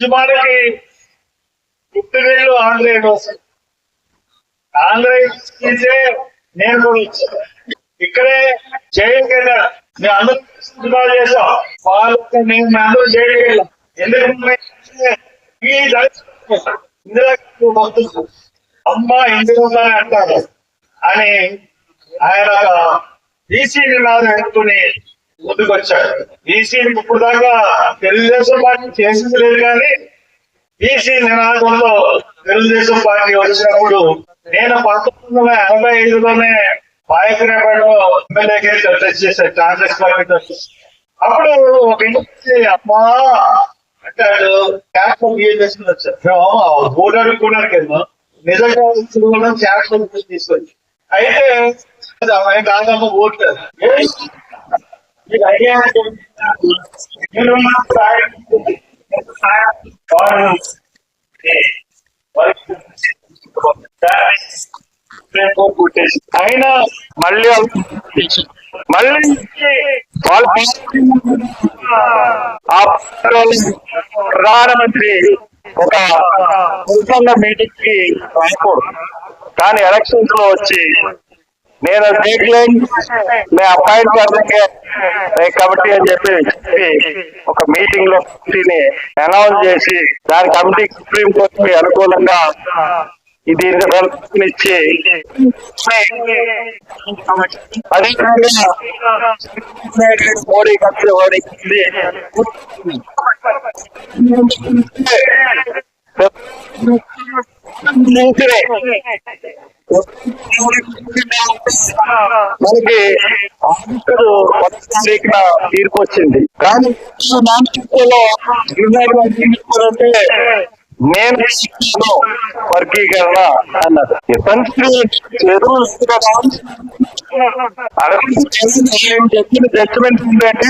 మనకి పుట్టినీళ్ళు ఆంధ్ర యూనివర్సిటీ నేను కూడా వచ్చాను. ఇక్కడే జైలుకి వెళ్ళాను. మేము అందరూ సినిమాలు చేసాం వాళ్ళకి నేను మేము అందరూ జైలుకి వెళ్ళాం. ఎందుకంటే ఈ దళిత ఇందిరా భక్తులు. అమ్మ ఇందిరా అంటారు. అని ఆయన బీసీ నినాదం ఎత్తుకుని ముందుకు వచ్చాడు బీసీ ఇప్పుడు దాకా తెలుగుదేశం పార్టీ చేసింది లేదు కానీ బీసీ నినాదంలో తెలుగుదేశం పార్టీ వచ్చినప్పుడు నేను పంతొమ్మిది వందల ఎనభై ఐదులోనే పాయకరేపేటలో ఎమ్మెల్యేకి టచ్ చేశాను కాంగ్రెస్ పార్టీ అప్పుడు ఒక ఇంటి అమ్మా! అంటాడు. క్యాన్సర్ బిఏ చేసుకుని వచ్చారు మేము ఓటు నిజంగా కూడా తీసుకొచ్చి అయితే కాదమ్మ ఓటు మీకు ఐడియా ఏంటి? ఆయన- మళ్ళీ మళ్ళీ వాళ్ళ ప్రధానమంత్రి ఒక ముఖ్యంగా మీటింగ్కి రాకూడదు కానీ ఎలక్షన్స్లో వచ్చి నేను డేక్లైన్ మే అపాయింట్ కర్నకే కమిటీ అని చెప్పి చెప్పి ఒక మీటింగ్లో కమిటీని అనౌన్స్ చేసి దాని కమిటీ సుప్రీం కోర్టుకి అనుకూలంగా ఇది సమర్పించి మోడీ మనకి ఆఫీసరు కొత్త తారీఖున తీర్పు వచ్చింది. కానీ నామకృతిలో అంటే నేను వర్గీకరణ అన్నది అడగండి నేను చెప్పిన జడ్జిమెంట్ ఏంటంటే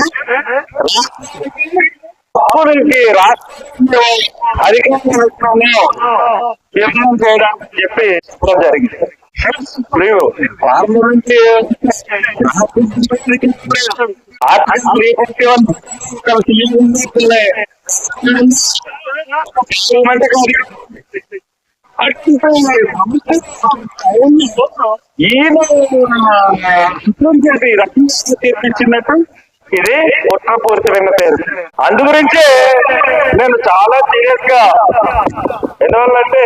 పౌరులకి రాష్ట్రంలో అధికారంలో చేయడానికి చెప్పి చెప్పడం జరిగింది. నువ్వు పార్లమెంట్ ఈయన సుప్రీం కోర్టు రక్షణ తీర్పిచ్చినట్టు ఇది కుట్రపూరితమైన పేరు. అందు గురించే నేను చాలా సీరియస్గా ఎందువల్లంటే